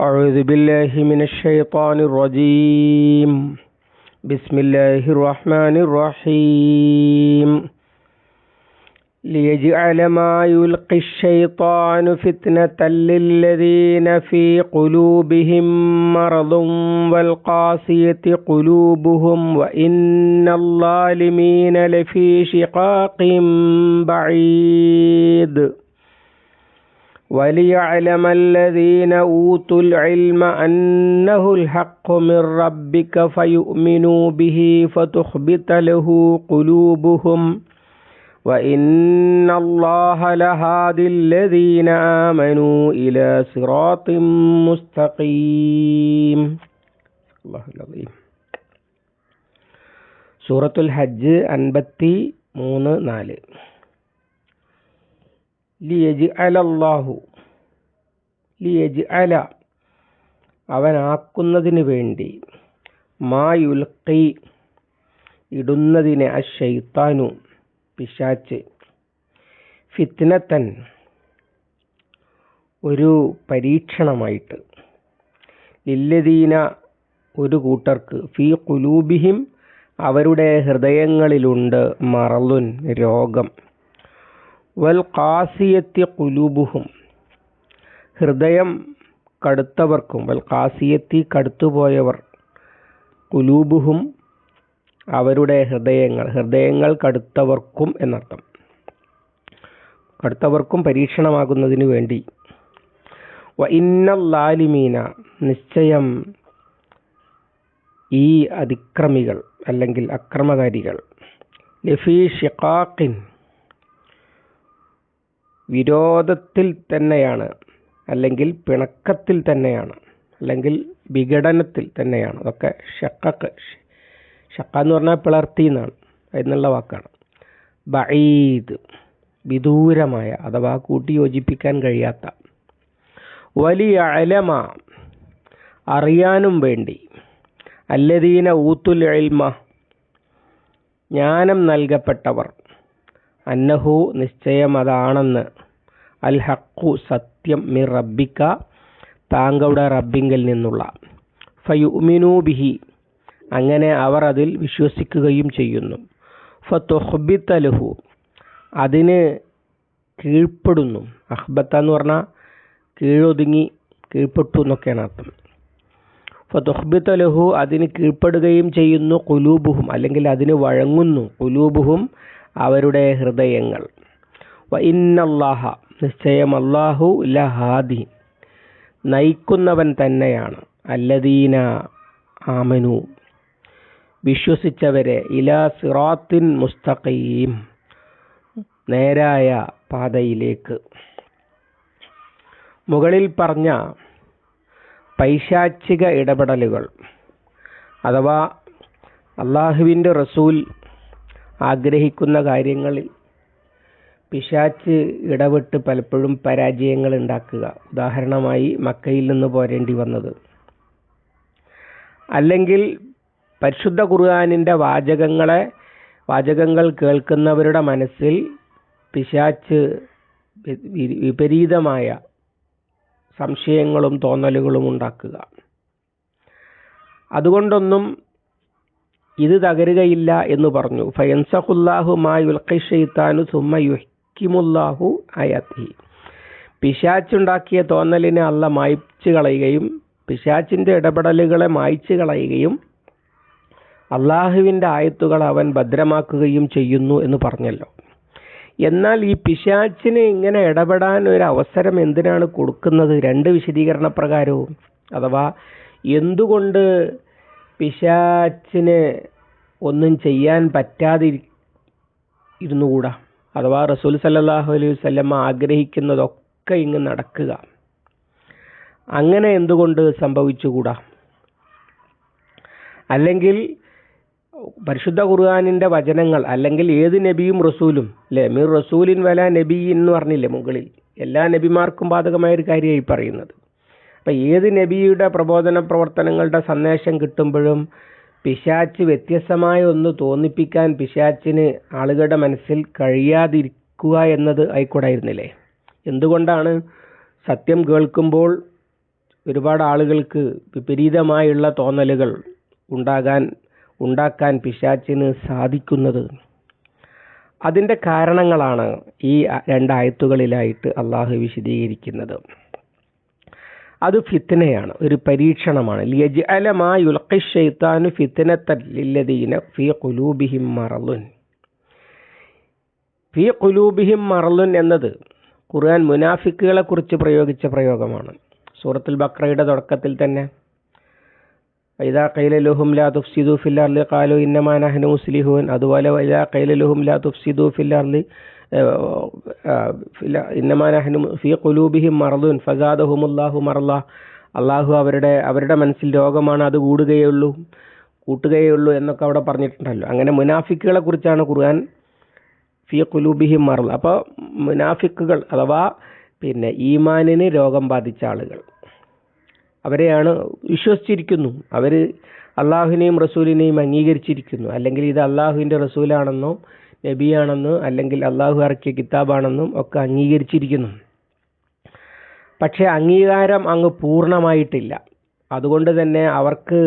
أعوذ بالله من الشيطان الرجيم. بسم الله الرحمن الرحيم. ليجعل ما يلقي الشيطان فتنة للذين في قلوبهم مرض والقاسية قلوبهم وإن الظالمين لفي شقاق بعيد. وليعلم الذين أوتوا العلم أنه الحق من ربك فيؤمنوا به فتخبت له قلوبهم وإن الله لهادي الذين آمنوا إلى صراط مستقيم الله العظيم സൂറത്തുൽ ഹജ്ജ് അൻപത്തി മൂന്ന് നാല് ലിയജ് അലല്ലാഹു ലിയജ് അല അവനാക്കുന്നതിന് വേണ്ടി. മായുൽക്കി ഇടുന്നതിനെ അശൈത്താനു. പിശാച്ച്. ഫിത്നത്തൻ ഒരു പരീക്ഷണമായിട്ട്. ലില്ലദീന ഒരു കൂട്ടർക്ക്. ഫി കുലൂബിഹിം അവരുടെ ഹൃദയങ്ങളിലുണ്ട് മറലുൻ രോഗം. വൽ കാസിയത്തി കുലൂബുഹും ഹൃദയം കടുത്തവർക്കും വൽ കാസിയത്തി കടുത്തുപോയവർ കുലൂബുഹും അവരുടെ ഹൃദയങ്ങൾ ഹൃദയങ്ങൾ കടുത്തവർക്കും എന്നർത്ഥം. കടുത്തവർക്കും പരീക്ഷണമാകുന്നതിന് വേണ്ടി. വ ഇന്ന ലാലിമീന നിശ്ചയം ഈ അതിക്രമികൾ അല്ലെങ്കിൽ അക്രമകാരികൾ. ലഫീ ഷിഖാഖിൻ വിരോധത്തിൽ തന്നെയാണ് അല്ലെങ്കിൽ പിണക്കത്തിൽ തന്നെയാണ് അല്ലെങ്കിൽ വിഘടനത്തിൽ തന്നെയാണ്. അതൊക്കെ ഷക്കക്ക് ഷക്ക എന്ന് പറഞ്ഞാൽ പിളർത്തി എന്നാണ് എന്നുള്ള വാക്കാണ്. ബഈദ് വിദൂരമായ അഥവാ കൂട്ടി യോജിപ്പിക്കാൻ കഴിയാത്ത വലിയ അലമ അറിയാനും വേണ്ടി അല്ലദീന ഊത്തുൽ ഇൽമ ജ്ഞാനം നൽകപ്പെട്ടവർ അന്നഹു നിശ്ചയം അതാണെന്ന് അൽ ഹക്കു സത്യം മിർ റബ്ബിക്ക താങ്കളുടെ റബ്ബിങ്കിൽ നിന്നുള്ള. ഫയുമിനു ബിഹി അങ്ങനെ അവർ അതിൽ വിശ്വസിക്കുകയും ചെയ്യുന്നു. ഫത്തുഹ്ബിത്തലഹു അതിന് കീഴ്പ്പെടുന്നു. അഹ്ബത്ത എന്ന് പറഞ്ഞാൽ കീഴൊതുങ്ങി കീഴ്പ്പെട്ടു എന്നൊക്കെയാണ് അർത്ഥം. ഫതുഹ്ബിത്തലഹു അതിന് കീഴ്പ്പെടുകയും ചെയ്യുന്നു കുലൂബുഹും അല്ലെങ്കിൽ അതിന് വഴങ്ങുന്നു കുലൂബുഹും അവരുടെ ഹൃദയങ്ങൾ. വ ഇന്നല്ലാഹ നിശ്ചയം അള്ളാഹു ലഹാദി. നയിക്കുന്നവൻ തന്നെയാണ്. അല്ലദീന ആമനു. വിശ്വസിച്ചവരെ ഇലാ സിറാത്തിൻ മുസ്തഖീം. നേരായ പാതയിലേക്ക്. മുകളിൽ പറഞ്ഞ പൈശാചിക ഇടപെടലുകൾ. അഥവാ അള്ളാഹുവിന്റെ റസൂൽ ആഗ്രഹിക്കുന്ന കാര്യങ്ങളിൽ പിശാച്ച് ഇടപെട്ട് പലപ്പോഴും പരാജയങ്ങൾ ഉണ്ടാക്കുക. ഉദാഹരണമായി മക്കയിൽ നിന്ന് പോരേണ്ടി വന്നത്. അല്ലെങ്കിൽ പരിശുദ്ധ ഖുർആാനിന്റെ വാചകങ്ങളെ വാചകങ്ങൾ കേൾക്കുന്നവരുടെ മനസ്സിൽ പിശാച്ച് വിപരീതമായ സംശയങ്ങളും തോന്നലുകളും ഉണ്ടാക്കുക. അതുകൊണ്ടൊന്നും ഇത് തകരുകയില്ല എന്ന് പറഞ്ഞു. ഫയൻസഹുല്ലാഹു മാ സുമ്മ സുമ്മ യുഹ്കിമുല്ലാഹു അയാത്തി. പിശാച്ചുണ്ടാക്കിയ തോന്നലിനെ അല്ല മായ്ച്ചു കളയുകയും പിശാച്ചിന്റെ ഇടപെടലുകളെ മായ്ച്ചു കളയുകയും അള്ളാഹുവിന്റെ ആയത്തുകൾ അവൻ ഭദ്രമാക്കുകയും ചെയ്യുന്നു എന്ന് പറഞ്ഞല്ലോ. എന്നാൽ ഈ പിശാച്ചിന് ഇങ്ങനെ ഇടപെടാൻ ഒരു അവസരം എന്തിനാണ് കൊടുക്കുന്നത്? രണ്ട് വിശദീകരണ പ്രകാരവും അഥവാ എന്തുകൊണ്ട് പിശാച്ചിന് ഒന്നും ചെയ്യാൻ പറ്റാതി ഇരുന്നുകൂടാ? അഥവാ റസൂൽ സല്ലാഹു അലൈഹി വല്ലമ്മ ആഗ്രഹിക്കുന്നതൊക്കെ ഇങ്ങ് നടക്കുക. അങ്ങനെ എന്തുകൊണ്ട് സംഭവിച്ചുകൂടാ? അല്ലെങ്കിൽ പരിശുദ്ധ ഖുർആാനിന്റെ വചനങ്ങൾ അല്ലെങ്കിൽ ഏത് നബിയും റസൂലും അല്ലേ മീർ റസൂലിൻ വല നബി എന്ന് പറഞ്ഞില്ലേ മുകളിൽ? എല്ലാ നബിമാർക്കും ബാധകമായ ഒരു കാര്യമായി പറയുന്നത്. അപ്പം ഏത് നബിയുടെ പ്രബോധന പ്രവർത്തനങ്ങളുടെ സന്ദേശം കിട്ടുമ്പോഴും പിശാച്ച് വ്യത്യസ്തമായ ഒന്ന് തോന്നിപ്പിക്കാൻ പിശാച്ചിന് ആളുകളുടെ മനസ്സിൽ കഴിയാതിരിക്കുക എന്നത് ആയിക്കൂടായിരുന്നില്ലേ? എന്തുകൊണ്ടാണ് സത്യം കേൾക്കുമ്പോൾ ഒരുപാട് ആളുകൾക്ക് വിപരീതമായുള്ള തോന്നലുകൾ ഉണ്ടാകാൻ ഉണ്ടാക്കാൻ പിശാച്ചിന് സാധിക്കുന്നത്? അതിന്റെ കാരണങ്ങളാണ് ഈ രണ്ടായത്തുകളിലായിട്ട് അള്ളാഹു വിശദീകരിക്കുന്നത്. അത് ഫിത്തനയാണ് ഒരു പരീക്ഷണമാണ്. ലിയജ്അലമായുൽഖിഷൈത്താനു ഫിത്തനത്തല്ലദീന ഫീ ഖുലൂബിഹിം മറലുൻ. ഫീ ഖുലൂബിഹിം മറലുൻ എന്നത് ഖുർആൻ മുനാഫിക്കുകളെ കുറിച്ച് പ്രയോഗിച്ച പ്രയോഗമാണ്. സൂറത്തുൽ ബക്രയുടെ തുടക്കത്തിൽ തന്നെ വൈദാ കൈലലുഹും ലാ തുഫ്സിദു ഫിൽ കാലു ഇന്നമാ നഹ്നു മുസ്ലിഹൂൻ. അതുപോലെ വൈദാ കൈലലുഹും ലാ തുഫ്സിദു ഫിൽ അർളി ഫി കുലൂബിഹിം മറദുൻ ഫസാദഹുമുല്ലാഹു മറല്ല അള്ളാഹു അവരുടെ അവരുടെ മനസ്സിൽ രോഗമാണ് അത് കൂടുകയുള്ളൂ കൂട്ടുകയുള്ളൂ എന്നൊക്കെ അവിടെ പറഞ്ഞിട്ടുണ്ടല്ലോ. അങ്ങനെ മുനാഫിക്കുകളെ കുറിച്ചാണ് ഖുർആൻ ഫി കുലൂബിഹിം മറൽ അപ്പോൾ മുനാഫിക്കുകൾ അഥവാ പിന്നെ ഈമാനിന് രോഗം ബാധിച്ച ആളുകൾ അവരെയാണ് വിശ്വസിച്ചിരിക്കുന്നു. അവർ അള്ളാഹുവിനെയും റസൂലിനെയും അംഗീകരിച്ചിരിക്കുന്നു. അല്ലെങ്കിൽ ഇത് അള്ളാഹുവിന്റെ റസൂലാണെന്നോ നബിയാണെന്നോ അല്ലെങ്കിൽ അള്ളാഹു ഇറക്കിയ കിതാബാണെന്നും ഒക്കെ അംഗീകരിച്ചിരിക്കുന്നു. പക്ഷേ അംഗീകാരം അങ്ങ് പൂർണമായിട്ടില്ല. അതുകൊണ്ട് തന്നെ അവർക്ക്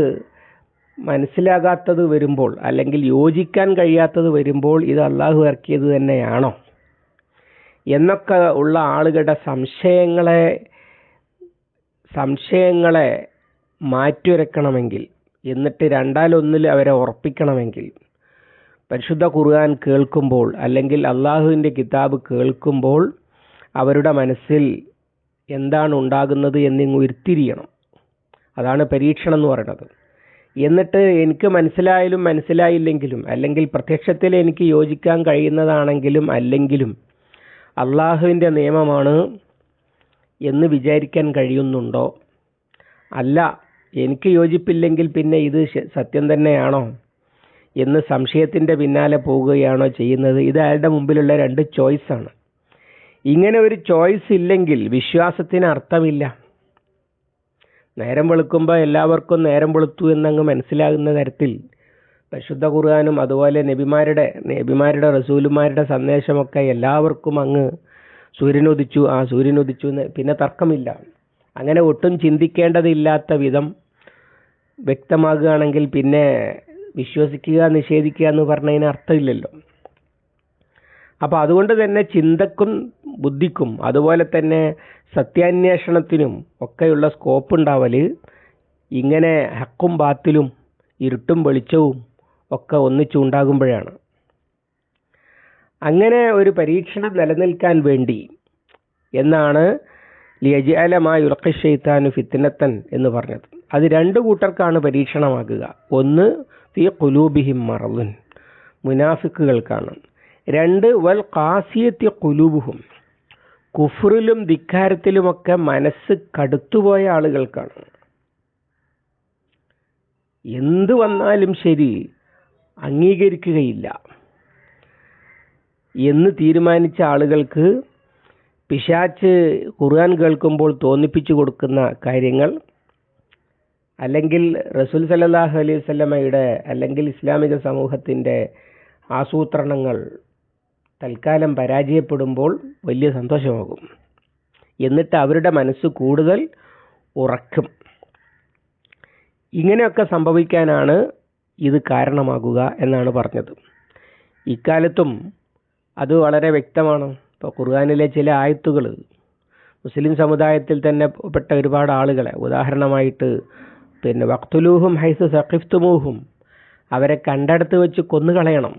മനസ്സിലാകാത്തത് വരുമ്പോൾ അല്ലെങ്കിൽ യോജിക്കാൻ കഴിയാത്തത് വരുമ്പോൾ ഇത് അള്ളാഹു ഇറക്കിയത് തന്നെയാണോ? എന്നൊക്കെ ഉള്ള ആളുകളുടെ സംശയങ്ങളെ സംശയങ്ങളെ മാറ്റുരക്കണമെങ്കിൽ എന്നിട്ട് രണ്ടാലൊന്നിൽ അവരെ ഉറപ്പിക്കണമെങ്കിൽ പരിശുദ്ധ ഖുർആൻ കേൾക്കുമ്പോൾ അല്ലെങ്കിൽ അള്ളാഹുവിന്റെ കിതാബ് കേൾക്കുമ്പോൾ അവരുടെ മനസ്സിൽ എന്താണ് ഉണ്ടാകുന്നത് എന്നിങ്ങ് ഉരുത്തിരിയണം. അതാണ് പരീക്ഷണം എന്ന് പറയുന്നത്. എന്നിട്ട് എനിക്ക് മനസ്സിലായാലും മനസ്സിലായില്ലെങ്കിലും അല്ലെങ്കിൽ പ്രത്യക്ഷത്തിൽ എനിക്ക് യോജിക്കാൻ കഴിയുന്നതാണെങ്കിലും അല്ലെങ്കിലും അള്ളാഹുവിന്റെ നിയമമാണ് എന്ന് വിചാരിക്കാൻ കഴിയുന്നുണ്ടോ? അല്ല എനിക്ക് യോജിപ്പില്ലെങ്കിൽ പിന്നെ ഇത് സത്യം തന്നെയാണോ? എന്ന് സംശയത്തിന്റെ പിന്നാലെ പോവുകയാണോ ചെയ്യുന്നത്? ഇത് അയാളുടെ മുമ്പിലുള്ള രണ്ട് ചോയ്സാണ് ഇങ്ങനെ ഒരു ചോയ്സ് ഇല്ലെങ്കിൽ വിശ്വാസത്തിന് അർത്ഥമില്ല. നേരം വെളുക്കുമ്പോൾ എല്ലാവർക്കും നേരം വെളുത്തു എന്നങ്ങ് മനസ്സിലാകുന്ന തരത്തിൽ പരിശുദ്ധ ഖുർആാനും അതുപോലെ നബിമാരുടെ നബിമാരുടെ റസൂലുമാരുടെ സന്ദേശമൊക്കെ എല്ലാവർക്കും അങ്ങ് സൂര്യനുദിച്ചു ആ സൂര്യനുദിച്ചു എന്ന് പിന്നെ തർക്കമില്ല. അങ്ങനെ ഒട്ടും ചിന്തിക്കേണ്ടതില്ലാത്ത വിധം വ്യക്തമാകുകയാണെങ്കിൽ പിന്നെ വിശ്വസിക്കുക നിഷേധിക്കുക എന്ന് പറഞ്ഞതിന് അർത്ഥമില്ലല്ലോ. അപ്പോൾ അതുകൊണ്ട് തന്നെ ചിന്തക്കും ബുദ്ധിക്കും അതുപോലെ തന്നെ സത്യാന്വേഷണത്തിനും ഒക്കെയുള്ള സ്കോപ്പ് ഉണ്ടാവൽ ഇങ്ങനെ ഹക്കും ബാത്തിലും ഇരുട്ടും വെളിച്ചവും ഒക്കെ ഒന്നിച്ചുണ്ടാകുമ്പോഴാണ് അങ്ങനെ ഒരു പരീക്ഷണം നിലനിൽക്കാൻ വേണ്ടി എന്നാണ് ലജാലമായ ഉറക്കഷെയ്ത്താനു ഫിത്തിനത്തൻ എന്ന് പറഞ്ഞത്. അത് രണ്ട് കൂട്ടർക്കാണ് പരീക്ഷണമാകുക. ഒന്ന് ഫി കുലൂബിഹിം മറലുൻ മുനാഫിക്കുകൾക്കാണ് രണ്ട് വൽ കാസിയത്തി കുലൂബുഹും കുഫറിലും ധിക്കാരത്തിലുമൊക്കെ മനസ്സ് കടുത്തുപോയ ആളുകൾക്കാണ് എന്ത് വന്നാലും ശരി അംഗീകരിക്കുകയില്ല. എന്ന് തീരുമാനിച്ച ആളുകൾക്ക് പിശാച്ച് ഖുർആൻ കേൾക്കുമ്പോൾ തോന്നിപ്പിച്ചു കൊടുക്കുന്ന കാര്യങ്ങൾ അല്ലെങ്കിൽ റസൂൽ സല്ലാഹു അലൈഹി വല്ലമയുടെ അല്ലെങ്കിൽ ഇസ്ലാമിക സമൂഹത്തിന്റെ ആസൂത്രണങ്ങൾ തൽക്കാലം പരാജയപ്പെടുമ്പോൾ വലിയ സന്തോഷമാകും. എന്നിട്ട് അവരുടെ മനസ്സ് കൂടുതൽ ഉറക്കും. ഇങ്ങനെയൊക്കെ സംഭവിക്കാനാണ് ഇത് കാരണമാകുക എന്നാണ് പറഞ്ഞത്. ഇക്കാലത്തും അത് വളരെ വ്യക്തമാണ്. ഇപ്പോൾ ഖുർആാനിലെ ചില ആയത്തുകൾ മുസ്ലിം സമുദായത്തിൽ തന്നെ പെട്ട ഒരുപാട് ആളുകളെ ഉദാഹരണമായിട്ട് പിന്നെ വക്തുലൂഹും ഹൈസ് സഖിഫ്തുമൂഹും. അവരെ കണ്ടടുത്ത് വെച്ച് കൊന്നുകളയണം.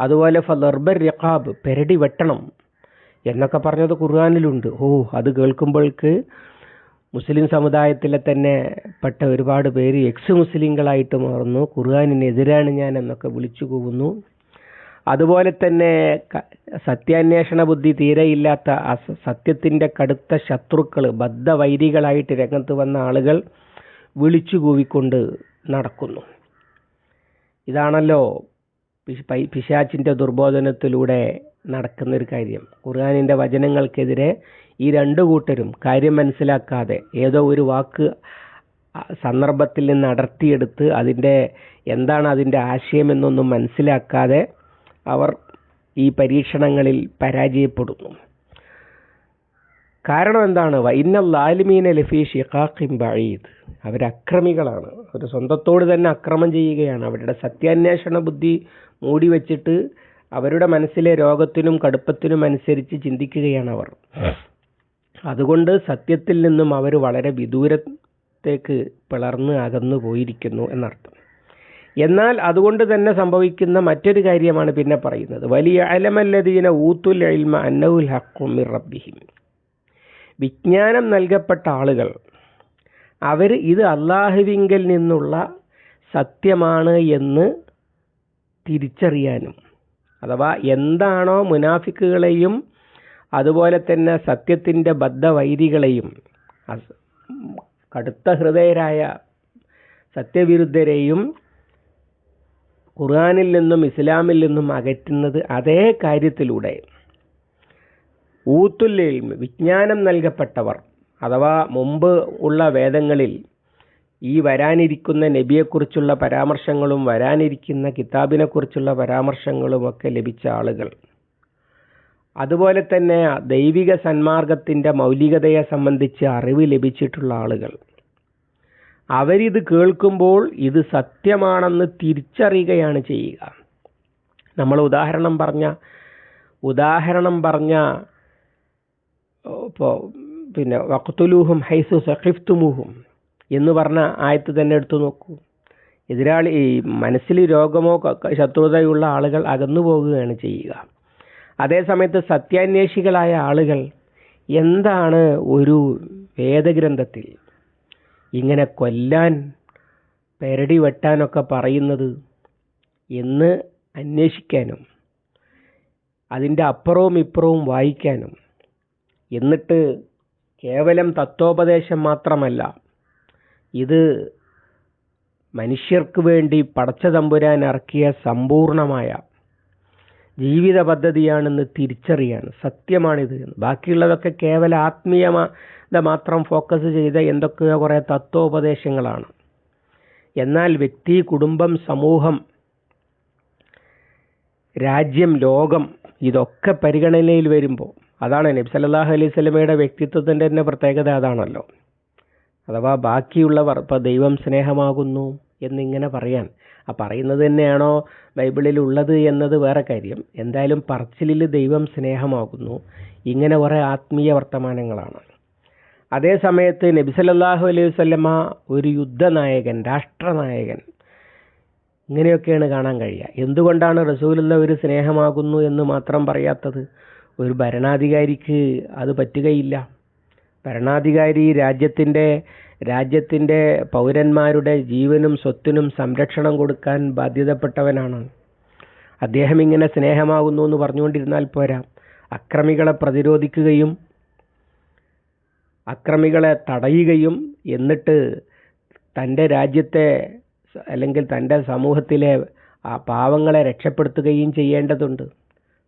അതുപോലെ ഫലർബർ റിഖാബ് പെരടി വെട്ടണം എന്നൊക്കെ പറഞ്ഞത് ഖുർആാനിലുണ്ട്. ഓ അത് കേൾക്കുമ്പോൾക്ക് മുസ്ലിം സമുദായത്തിലെ തന്നെ പെട്ട ഒരുപാട് പേര് എക്സ് മുസ്ലിങ്ങളായിട്ട് മാറുന്നു. ഖുർആാനിനെതിരാണ് ഞാൻ എന്നൊക്കെ വിളിച്ചു പോകുന്നു അതുപോലെ തന്നെ സത്യാന്വേഷണ ബുദ്ധി തീരെയില്ലാത്ത സത്യത്തിന്റെ കടുത്ത ശത്രുക്കൾ ബദ്ധവൈരികളായിട്ട് രംഗത്ത് വന്ന ആളുകൾ വിളിച്ചു കൂവിക്കൊണ്ട് നടക്കുന്നു. ഇതാണല്ലോ പിശാച്ചിന്റെ ദുർബോധനത്തിലൂടെ നടക്കുന്ന ഒരു കാര്യം. ഖുർആാനിന്റെ വചനങ്ങൾക്കെതിരെ ഈ രണ്ടു കൂട്ടരും കാര്യം മനസ്സിലാക്കാതെ ഏതോ ഒരു വാക്ക് സന്ദർഭത്തിൽ നിന്ന് അടർത്തിയെടുത്ത് അതിന്റെ എന്താണ് അതിന്റെ ആശയമെന്നൊന്നും മനസ്സിലാക്കാതെ അവർ ഈ പരീക്ഷണങ്ങളിൽ പരാജയപ്പെടുന്നു. കാരണം എന്താണ്? വൈനല്ലാലിമീന ലഫി ഷിഖാഖിൻ ബഈദ്. അവർ അക്രമികളാണ് അവർ സ്വന്തത്തോട് തന്നെ അക്രമം ചെയ്യുകയാണ്. അവരുടെ സത്യാന്വേഷണ ബുദ്ധി മൂടി വച്ചിട്ട് അവരുടെ മനസ്സിലെ രോഗത്തിനും കടുപ്പത്തിനും അനുസരിച്ച് ചിന്തിക്കുകയാണ് അവർ. അതുകൊണ്ട് സത്യത്തിൽ നിന്നും അവർ വളരെ വിദൂരത്തേക്ക് പിളർന്ന് അകന്നു പോയിരിക്കുന്നു എന്നർത്ഥം. എന്നാൽ അതുകൊണ്ട് തന്നെ സംഭവിക്കുന്ന മറ്റൊരു കാര്യമാണ് പിന്നെ പറയുന്നത്. വലിയ അലമല്ലദീന ഊത്തുൽ ഇൽമ ഹക്കും ഹഖ്ഖും മിർ റബ്ബിഹിം. വിജ്ഞാനം നൽകപ്പെട്ട ആളുകൾ. അവർ ഇത് അള്ളാഹുവിങ്കൽ നിന്നുള്ള സത്യമാണ് എന്ന് തിരിച്ചറിയാനും അഥവാ എന്താണോ മുനാഫിക്കുകളെയും അതുപോലെ തന്നെ സത്യത്തിന്റെ ബദ്ധവൈരികളെയും കടുത്ത ഹൃദയരായ സത്യവിരുദ്ധരെയും ഖുർആാനിൽ നിന്നും ഇസ്ലാമിൽ നിന്നും അകറ്റുന്നത് അതേ കാര്യത്തിലൂടെ ഊത്തുല്ലിൽ വിജ്ഞാനം നൽകപ്പെട്ടവർ അഥവാ മുമ്പ് ഉള്ള വേദങ്ങളിൽ ഈ വരാനിരിക്കുന്ന നബിയെക്കുറിച്ചുള്ള പരാമർശങ്ങളും വരാനിരിക്കുന്ന കിതാബിനെക്കുറിച്ചുള്ള പരാമർശങ്ങളുമൊക്കെ ലഭിച്ച ആളുകൾ. അതുപോലെ തന്നെ ദൈവിക സന്മാർഗത്തിന്റെ മൗലികതയെ സംബന്ധിച്ച് അറിവ് ലഭിച്ചിട്ടുള്ള ആളുകൾ. അവരിത് കേൾക്കുമ്പോൾ ഇത് സത്യമാണെന്ന് തിരിച്ചറിയുകയാണ് ചെയ്യുക. നമ്മൾ ഉദാഹരണം പറഞ്ഞ ഉദാഹരണം പറഞ്ഞ ഇപ്പോൾ പിന്നെ വക്തുലൂഹും ഹൈസു സഖിഫ്തുമുഹും എന്ന് പറഞ്ഞ ആയത്ത് തന്നെ എടുത്തു നോക്കൂ. എതിരാളി ഈ മനസ്സിൽ രോഗമോ ശത്രുതയുള്ള ആളുകൾ അകന്നു പോകുകയാണ് ചെയ്യുക. അതേസമയത്ത് സത്യാന്വേഷികളായ ആളുകൾ എന്താണ് ഒരു വേദഗ്രന്ഥത്തിൽ ഇങ്ങനെ കൊല്ലാൻ പെരടി വെട്ടാനൊക്കെ പറയുന്നത് എന്ന് അന്വേഷിക്കാനും അതിന്റെ അപ്പുറവും ഇപ്പുറവും വായിക്കാനും എന്നിട്ട് കേവലം തത്വോപദേശം മാത്രമല്ല ഇത് മനുഷ്യർക്ക് വേണ്ടി പടച്ച തമ്പുരാൻ ഇറക്കിയ സമ്പൂർണമായ ജീവിത പദ്ധതിയാണെന്ന് തിരിച്ചറിയാണ് സത്യമാണിത്. ബാക്കിയുള്ളതൊക്കെ കേവല ആത്മീയത മാത്രം ഫോക്കസ് ചെയ്ത എന്തൊക്കെയോ കുറേ തത്വോപദേശങ്ങളാണ് എന്നാൽ വ്യക്തി കുടുംബം സമൂഹം രാജ്യം ലോകം ഇതൊക്കെ പരിഗണനയിൽ വരുമ്പോൾ അതാണ് നബി സല്ലല്ലാഹു അലൈഹി സ്വലമയുടെ വ്യക്തിത്വത്തിന്റെ തന്നെ പ്രത്യേകത അതാണല്ലോ. അഥവാ ബാക്കിയുള്ളവർ ഇപ്പോൾ ദൈവം സ്നേഹമാകുന്നു എന്നിങ്ങനെ പറയാൻ ആ പറയുന്നത് തന്നെയാണോ ബൈബിളിൽ ഉള്ളത് എന്നത് വേറെ കാര്യം. എന്തായാലും പറച്ചിലിൽ ദൈവം സ്നേഹമാകുന്നു. ഇങ്ങനെ കുറേ ആത്മീയ വർത്തമാനങ്ങളാണ്. അതേ സമയത്ത് നബി സല്ലല്ലാഹു അലൈഹി വസല്ലമ ഒരു യുദ്ധനായകൻ രാഷ്ട്രനായകൻ ഇങ്ങനെയൊക്കെയാണ് കാണാൻ കഴിയുക. എന്തുകൊണ്ടാണ് റസൂലുള്ള ഒരു സ്നേഹമാകുന്നു എന്ന് മാത്രം പറയാത്തത്? ഒരു ഭരണാധികാരിക്ക് അത് പറ്റുകയില്ല. ഭരണാധികാരി രാജ്യത്തിന്റെ രാജ്യത്തിന്റെ പൗരന്മാരുടെ ജീവനും സ്വത്തിനും സംരക്ഷണം കൊടുക്കാൻ ബാധ്യതപ്പെട്ടവനാണ്. അദ്ദേഹം ഇങ്ങനെ സ്നേഹമാകുന്നു എന്ന് പറഞ്ഞുകൊണ്ടിരുന്നാൽ പോരാ. അക്രമികളെ പ്രതിരോധിക്കുകയും അക്രമികളെ തടയുകയും എന്നിട്ട് തന്റെ രാജ്യത്തെ അല്ലെങ്കിൽ തന്റെ സമൂഹത്തിലെ ആ പാവങ്ങളെ രക്ഷപ്പെടുത്തുകയും ചെയ്യേണ്ടതുണ്ട്.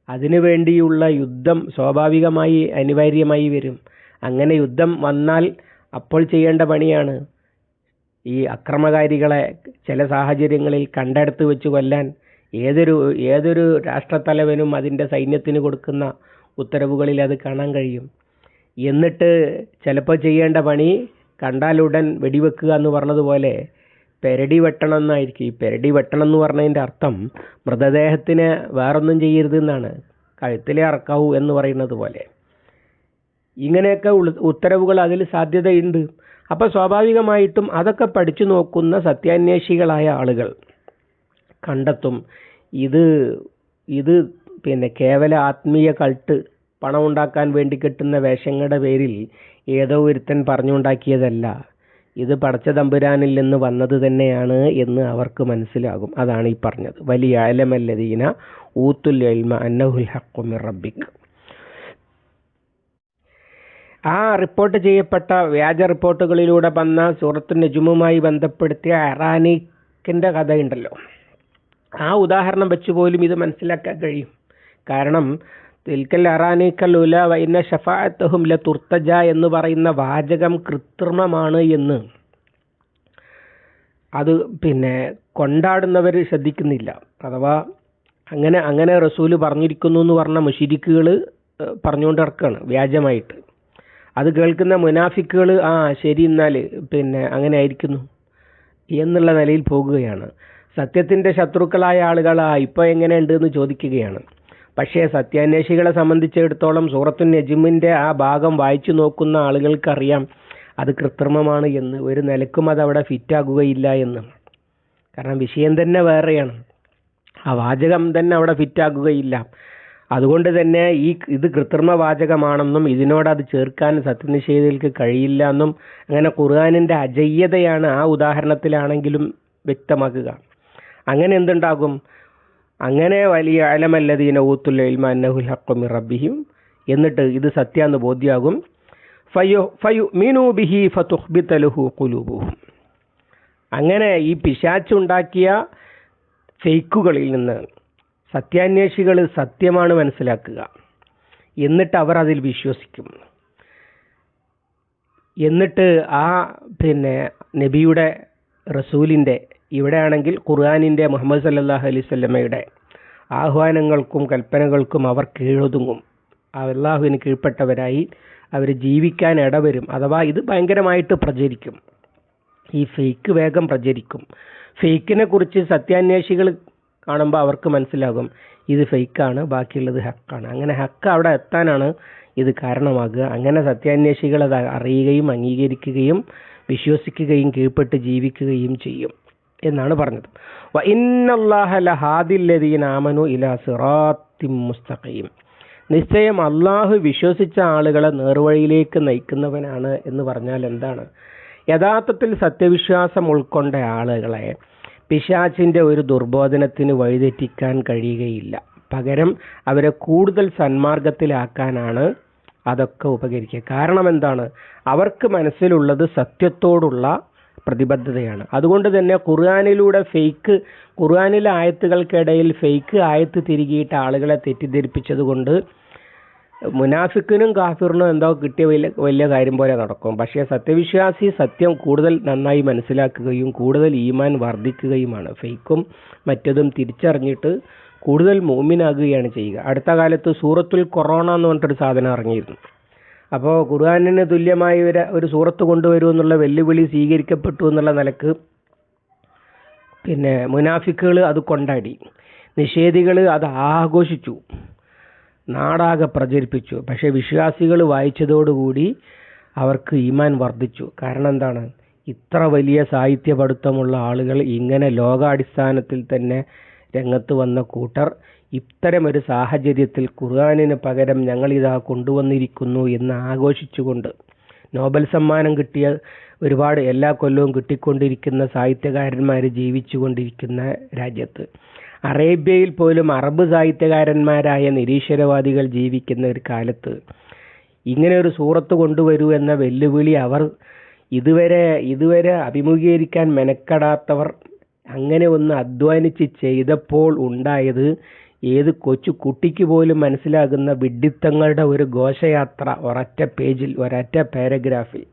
അതിനു വേണ്ടിയുള്ള യുദ്ധം സ്വാഭാവികമായി അനിവാര്യമായി വരും. അങ്ങനെ യുദ്ധം വന്നാൽ അപ്പോൾ ചെയ്യേണ്ട പണിയാണ്. ഈ അക്രമകാരികളെ ചില സാഹചര്യങ്ങളിൽ കണ്ടെടുത്ത് വെച്ച് കൊല്ലാൻ ഏതൊരു ഏതൊരു രാഷ്ട്രത്തലവനും അതിന്റെ സൈന്യത്തിന് കൊടുക്കുന്ന ഉത്തരവുകളിൽ അത് കാണാൻ കഴിയും. എന്നിട്ട് ചിലപ്പോൾ ചെയ്യേണ്ട പണി കണ്ടാലുടൻ വെടിവെക്കുക എന്ന് പറഞ്ഞതുപോലെ പെരടി വെട്ടണം എന്നായിരിക്കും ഈ പെരടി വെട്ടണം എന്ന് പറഞ്ഞതിന്റെ അർത്ഥം മൃതദേഹത്തിന് വേറൊന്നും ചെയ്യരുത് എന്നാണ്. കഴുത്തിലെ അറക്കാവൂ എന്ന് പറയുന്നത് പോലെ. ഇങ്ങനെയൊക്കെ ഉത്തരവുകൾ അതിൽ സാധ്യതയുണ്ട്. അപ്പോൾ സ്വാഭാവികമായിട്ടും അതൊക്കെ പഠിച്ചു നോക്കുന്ന സത്യാന്വേഷികളായ ആളുകൾ കണ്ടെത്തും. ഇത് ഇത് പിന്നെ കേവല ആത്മീയ കൾട്ട് പണം ഉണ്ടാക്കാൻ വേണ്ടി കിട്ടുന്ന വേഷങ്ങളുടെ പേരിൽ ഏതോ ഒരുത്തൻ പറഞ്ഞുണ്ടാക്കിയതല്ല. ഇത് പടച്ച തമ്പുരാനിൽ നിന്ന് വന്നത് തന്നെയാണ് എന്ന് അവർക്ക് മനസ്സിലാകും. അതാണ് ഈ പറഞ്ഞത്. വലിയ അലമല്ലദീന ഊത്തുൽ അന്നഹുൽ റബ്ബിക്. ആ റിപ്പോർട്ട് ചെയ്യപ്പെട്ട വ്യാജ റിപ്പോർട്ടുകളിലൂടെ വന്ന സൂറത്തു നജുമുമായി ബന്ധപ്പെടുത്തിയ അറാനിക്കിന്റെ കഥയുണ്ടല്ലോ. ആ ഉദാഹരണം വെച്ച് പോലും ഇത് മനസ്സിലാക്കാൻ കഴിയും. കാരണം തിൽക്കൽ വൈന ഷഫാഅത്തഹും ല തുർത്തജ എന്ന് പറയുന്ന വാചകം കൃത്രിമമാണ് എന്ന്. അത് പിന്നെ കൊണ്ടാടുന്നവർ ശ്രദ്ധിക്കുന്നില്ല. അഥവാ അങ്ങനെ അങ്ങനെ റസൂൽ പറഞ്ഞിരിക്കുന്നു എന്ന് പറഞ്ഞ മുഷിരിക്കുകൾ പറഞ്ഞുകൊണ്ട് ഇറക്കുകയാണ് വ്യാജമായിട്ട്. അത് കേൾക്കുന്ന മുനാഫിക്കുകൾ ആ ശരി എന്നാൽ പിന്നെ അങ്ങനെ ആയിരിക്കുന്നു എന്നുള്ള നിലയിൽ പോകുകയാണ്. സത്യത്തിന്റെ ശത്രുക്കളായ ആളുകൾ ആ ഇപ്പോൾ എങ്ങനെയുണ്ട് എന്ന് ചോദിക്കുകയാണ്. പക്ഷേ സത്യാന്വേഷികളെ സംബന്ധിച്ചിടത്തോളം സൂറത്തു നജിമിന്റെ ആ ഭാഗം വായിച്ചു നോക്കുന്ന ആളുകൾക്കറിയാം അത് കൃത്രിമമാണ് എന്ന്. ഒരു നിലക്കും അത് അവിടെ ഫിറ്റാകുകയില്ല എന്ന്. കാരണം വിഷയം തന്നെ വേറെയാണ്. ആ വാചകം തന്നെ അവിടെ ഫിറ്റാകുകയില്ല. അതുകൊണ്ട് തന്നെ ഈ ഇത് കൃത്രിമ വാചകമാണെന്നും ഇതിനോട് അത് ചേർക്കാൻ സത്യനിഷേധികൾക്ക് കഴിയില്ല എന്നും അങ്ങനെ ഖുർആാനിന്റെ അജയ്യതയാണ് ആ ഉദാഹരണത്തിലാണെങ്കിലും വ്യക്തമാക്കുക. അങ്ങനെ എന്തുണ്ടാകും? അങ്ങനെ വലിയ അലമല്ലദീന ഊത്തുൽ ഇൽമ അന്നഹുൽ ഹഖ്മി റബ്ബിഹിം. എന്നിട്ട് ഇത് സത്യാന്ന് ബോധ്യാകും. ഫയു ഫയു മീനു ബിഹി ഫതുഹ്ബിതലഹു കുലുബുഹും അങ്ങനെ ഈ പിശാച്ചുണ്ടാക്കിയ ഫെയ്ക്കുകളിൽ നിന്ന് സത്യാന്വേഷികൾ സത്യമാണ് മനസ്സിലാക്കുക. എന്നിട്ട് അവർ അതിൽ വിശ്വസിക്കും. എന്നിട്ട് ആ പിന്നെ നബിയുടെ റസൂലിന്റെ ഇവിടെയാണെങ്കിൽ ഖുർആാനിന്റെ മുഹമ്മദ് സല്ലാഹു അലൈഹി സ്വല്ലമ്മയുടെ ആഹ്വാനങ്ങൾക്കും കൽപ്പനകൾക്കും അവർ കീഴൊതുങ്ങും. അള്ളാഹുവിന് കീഴ്പ്പെട്ടവരായി അവർ ജീവിക്കാൻ ഇടവരും. അഥവാ ഇത് ഭയങ്കരമായിട്ട് പ്രചരിക്കും. ഈ ഫേക്ക് വേഗം പ്രചരിക്കും. ഫേക്കിനെ കുറിച്ച് സത്യാന്വേഷികൾ കാണുമ്പോൾ അവർക്ക് മനസ്സിലാകും ഇത് ഫേക്കാണ് ബാക്കിയുള്ളത് ഹക്കാണ്. അങ്ങനെ ഹക്ക് അവിടെ എത്താനാണ് ഇത് കാരണമാകുക. അങ്ങനെ സത്യാന്വേഷികൾ അത് അറിയുകയും അംഗീകരിക്കുകയും വിശ്വസിക്കുകയും കീഴ്പ്പെട്ട് ജീവിക്കുകയും ചെയ്യും. എന്നാണ് പറഞ്ഞത്. വ ഇലാ മുസ്തഖീം. നിശ്ചയം അള്ളാഹു വിശ്വസിച്ച ആളുകളെ നേർവഴിയിലേക്ക് നയിക്കുന്നവനാണ് എന്ന് പറഞ്ഞാൽ എന്താണ്? യഥാർത്ഥത്തിൽ സത്യവിശ്വാസം ഉൾക്കൊണ്ട ആളുകളെ പിശാച്ചിന്റെ ഒരു ദുർബോധനത്തിന് വഴിതെറ്റിക്കാൻ കഴിയുകയില്ല. പകരം അവരെ കൂടുതൽ സന്മാർഗത്തിലാക്കാനാണ് അതൊക്കെ ഉപകരിക്കുക. കാരണം എന്താണ്? അവർക്ക് മനസ്സിലുള്ളത് സത്യത്തോടുള്ള പ്രതിബദ്ധതയാണ്. അതുകൊണ്ട് തന്നെ ഖുർആാനിലൂടെ ഫേക്ക് ഖുർആാനിലെ ആയത്തുകൾക്കിടയിൽ ഫേക്ക് ആയത്ത് തിരികിയിട്ട് ആളുകളെ തെറ്റിദ്ധരിപ്പിച്ചത് കൊണ്ട് മുനാഫിക്കിനും കാഫിറിനും എന്തോ കിട്ടിയ വലിയ വലിയ കാര്യം പോലെ നടക്കും. പക്ഷേ സത്യവിശ്വാസി സത്യം കൂടുതൽ നന്നായി മനസ്സിലാക്കുകയും കൂടുതൽ ഈമാൻ വർദ്ധിക്കുകയുമാണ്. ഫെയ്ക്കും മറ്റതും തിരിച്ചറിഞ്ഞിട്ട് കൂടുതൽ മോമിനാകുകയാണ് ചെയ്യുക. അടുത്ത കാലത്ത് സൂറത്തുൽ കൊറോണ എന്ന് പറഞ്ഞിട്ടൊരു സാധനം ഇറങ്ങിയിരുന്നു. അപ്പോൾ ഖുർആാനിന് തുല്യമായ ഒരു ഒരു സൂറത്ത് കൊണ്ടുവരൂ എന്നുള്ള വെല്ലുവിളി സ്വീകരിക്കപ്പെട്ടു എന്നുള്ള നിലയ്ക്ക് പിന്നെ മുനാഫിക്കുകൾ അത് കൊണ്ടാടി. നിഷേധികൾ അത് ആഘോഷിച്ചു. നാടാകെ പ്രചരിപ്പിച്ചു. പക്ഷേ വിശ്വാസികൾ വായിച്ചതോടുകൂടി അവർക്ക് ഈമാൻ വർദ്ധിച്ചു. കാരണം എന്താണ്? ഇത്ര വലിയ സാഹിത്യ പഠിത്തമുള്ള ആളുകൾ ഇങ്ങനെ ലോകാടിസ്ഥാനത്തിൽ തന്നെ രംഗത്ത് വന്ന കൂട്ടർ ഇത്തരമൊരു സാഹചര്യത്തിൽ ഖുർആാനിന് പകരം ഞങ്ങളിതാ കൊണ്ടുവന്നിരിക്കുന്നു എന്ന് ആഘോഷിച്ചുകൊണ്ട് നോബൽ സമ്മാനം കിട്ടിയ ഒരുപാട് എല്ലാ കൊല്ലവും കിട്ടിക്കൊണ്ടിരിക്കുന്ന സാഹിത്യകാരന്മാർ ജീവിച്ചുകൊണ്ടിരിക്കുന്ന രാജ്യത്ത്. അറേബ്യയിൽ പോലും അറബ് സാഹിത്യകാരന്മാരായ നിരീശ്വരവാദികൾ ജീവിക്കുന്ന ഒരു കാലത്ത് ഇങ്ങനെ ഒരു സൂറത്ത് കൊണ്ടുവരൂ എന്ന വെല്ലുവിളി അവർ ഇതുവരെ ഇതുവരെ അഭിമുഖീകരിക്കാൻ മെനക്കെടാത്തവർ അങ്ങനെ ഒന്ന് അധ്വാനിച്ച് ചെയ്തപ്പോൾ ഉണ്ടായത് ഏത് കൊച്ചു കുട്ടിക്ക് പോലും മനസ്സിലാകുന്ന വിഡ്ഢിത്തങ്ങളുടെ ഒരു ഘോഷയാത്ര ഒരൊറ്റ പേജിൽ ഒരൊറ്റ പാരഗ്രാഫിൽ.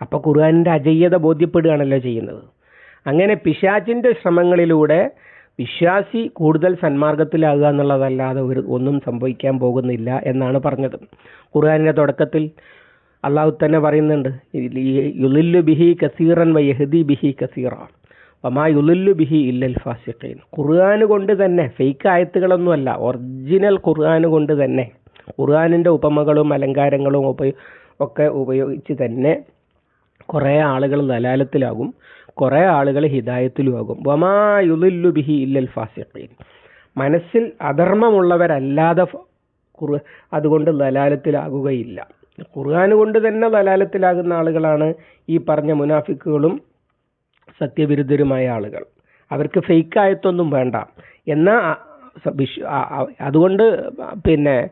അപ്പോൾ ഖുർആാനിന്റെ അജയ്യത ബോധ്യപ്പെടുകയാണല്ലോ ചെയ്യുന്നത്. അങ്ങനെ പിശാചിന്റെ ശ്രമങ്ങളിലൂടെ വിശ്വാസി കൂടുതൽ സന്മാർഗത്തിലാകുക എന്നുള്ളതല്ലാതെ ഒരു ഒന്നും സംഭവിക്കാൻ പോകുന്നില്ല എന്നാണ് പറഞ്ഞത്. ഖുർആാനിന്റെ തുടക്കത്തിൽ അള്ളാഹു തന്നെ പറയുന്നുണ്ട് യുലില്ലു ബിഹി കസീറൻ വയഹദി ബിഹി കസീറ. വമാ യുലില്ലു ബിഹി ഇല്ലൽ ഫാസിഖീൻ. ഖുർആൻ കൊണ്ട് തന്നെ ഫേക്ക് ആയത്തുകളൊന്നുമല്ല ഒറിജിനൽ ഖുർആൻ കൊണ്ട് തന്നെ ഖുർആാനിന്റെ ഉപമകളും അലങ്കാരങ്ങളും ഉപയോ ഒക്കെ ഉപയോഗിച്ച് തന്നെ കുറേ ആളുകൾ ദലാലത്തിലാകും കുറേ ആളുകൾ ഹിദായത്തിലുമാകും. വമാ യുലില്ലു ബിഹി ഇല്ലൽ ഫാസിഖീൻ. മനസ്സിൽ അധർമ്മമുള്ളവരല്ലാതെ ഖുർ അതുകൊണ്ട് ദലാലത്തിലാകുകയില്ല. ഖുർആൻ കൊണ്ട് തന്നെ ദലാലത്തിലാകുന്ന ആളുകളാണ് ഈ പറഞ്ഞ മുനാഫിക്കുകളും സത്യവിരുദ്ധരുമായ ആളുകൾ. അവർക്ക് ഫേക്ക് ആയത്തൊന്നും വേണ്ട. എന്നാൽ അതുകൊണ്ട് പിന്നെ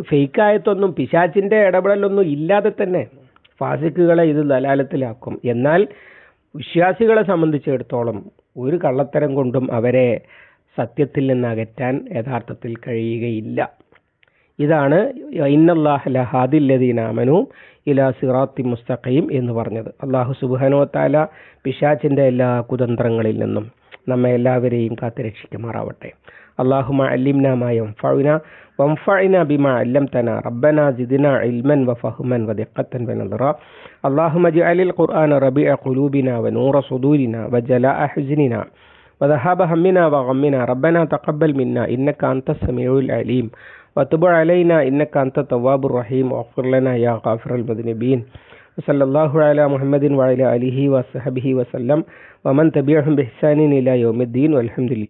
ഫേക്ക് ആയത്തൊന്നും പിശാച്ചിന്റെ ഇടപെടലൊന്നും ഇല്ലാതെ തന്നെ ഫാസിക്കുകളെ ഇത് ദലാലത്തിലാക്കും. എന്നാൽ വിശ്വാസികളെ സംബന്ധിച്ചിടത്തോളം ഒരു കള്ളത്തരം കൊണ്ടും അവരെ സത്യത്തിൽ നിന്ന് അകറ്റാൻ യഥാർത്ഥത്തിൽ കഴിയുകയില്ല. ഇതാണ് ഇന്നല്ലാഹ് ലഹാദില്ലദീനാമനു ഇലാ സിറാത്തി മുസ്തഖീം എന്ന് പറഞ്ഞത് അള്ളാഹു സുബാനോ താല പിശാച്ചിൻ്റെ എല്ലാ കുതന്ത്രങ്ങളിൽ നിന്നും നമ്മെ എല്ലാവരെയും കാത്തുരക്ഷിക്കുമാറാവട്ടെ اللهم علمنا ما ينفعنا وانفعنا بما علمتنا ربنا زدنا علما وفهما ودقة ونظرا اللهم اجعل القرآن ربيع قلوبنا ونور صدورنا وجلاء حزننا وذهاب همنا وغمنا ربنا تقبل منا إنك أنت السميع العليم وتب علينا إنك أنت التواب الرحيم. واغفر لنا يا غافر المذنبين. وصلى الله على محمد وعلى آله وصحبه وسلم. ومن تبعهم بإحسان إلى يوم الدين والحمد لله.